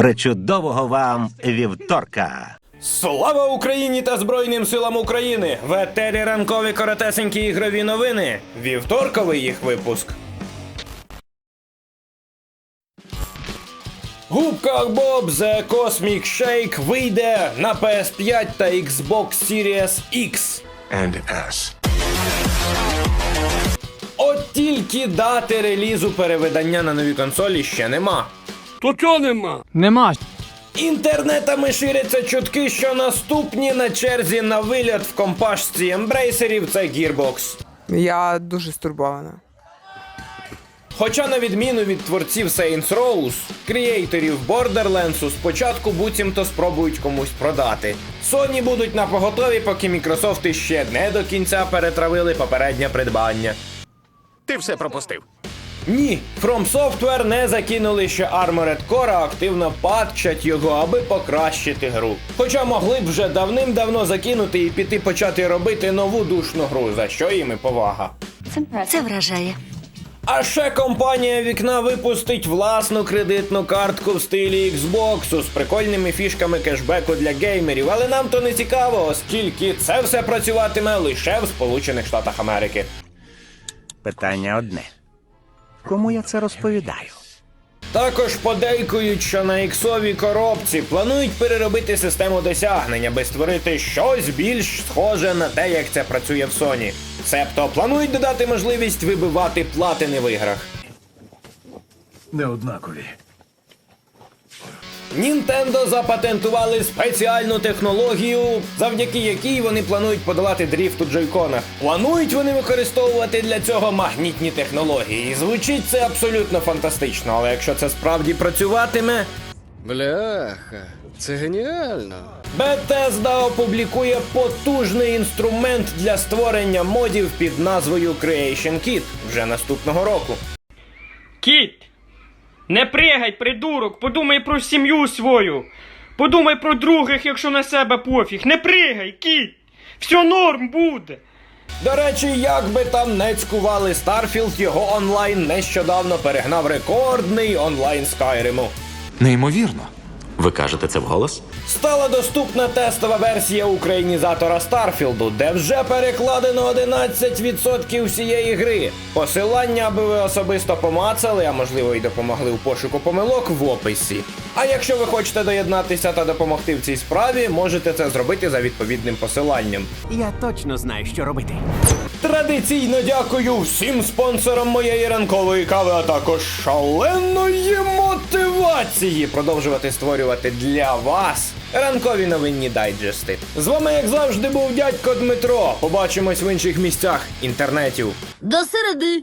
Причудового вам вівторка! Слава Україні та Збройним силам України! В етері ранкові коротесенькі ігрові новини. Вівторковий їх випуск. Губка Боб The Cosmic Shake вийде на PS5 та Xbox Series X. and S. От тільки дати релізу перевидання на нові консолі ще нема. То чого нема? Нема. Інтернетами ширяться чутки, що наступні на черзі на виліт в компашці ембрейсерів це Gearbox. Я дуже стурбована. Хоча, на відміну від творців Saints Row, креаторів Borderlands спочатку буцімто спробують комусь продати. Sony будуть на поготові, поки Microsoft ще не до кінця перетравили попереднє придбання. Ти все пропустив. Ні, From Software не закинули ще Armored Core, а активно патчать його, аби покращити гру. Хоча могли б вже давним-давно закинути і піти почати робити нову душну гру, за що їм і повага. Це вражає. А ще компанія вікна випустить власну кредитну картку в стилі Xbox з прикольними фішками кешбеку для геймерів, але нам то не цікаво, оскільки це все працюватиме лише в Сполучених Штатах Америки. Питання одне. Кому я це розповідаю? Також подейкують, що на іксовій коробці планують переробити систему досягнень, аби створити щось більш схоже на те, як це працює в Sony. Себто планують додати можливість вибивати платини в іграх. Неоднакові. Нінтендо запатентували спеціальну технологію, завдяки якій вони планують подолати дріфт у джойконах. Планують вони використовувати для цього магнітні технології. І Звучить це абсолютно фантастично, але якщо це справді працюватиме, Бляха, це геніально. Bethesda опублікує потужний інструмент для створення модів під назвою Creation Kit вже наступного року. Кіт! Не пригай, придурок! Подумай про сім'ю свою! Подумай про других, якщо на себе пофіг! Не пригай, кіт! Все норм буде! До речі, як би там не цькували Старфілд, його онлайн нещодавно перегнав рекордний онлайн Скайриму. Неймовірно. Ви кажете це вголос? Стала доступна тестова версія українізатора Старфілду, де вже перекладено 11% всієї гри. Посилання, аби ви особисто помацали, а можливо й допомогли у пошуку помилок в описі. А якщо ви хочете доєднатися та допомогти в цій справі, можете це зробити за відповідним посиланням. Я точно знаю, що робити. Традиційно дякую всім спонсорам моєї ранкової кави, а також шаленої мотивації продовжувати створювати для вас ранкові новинні дайджести. З вами, як завжди, був дядько Дмитро. Побачимось в інших місцях інтернетів. До середи.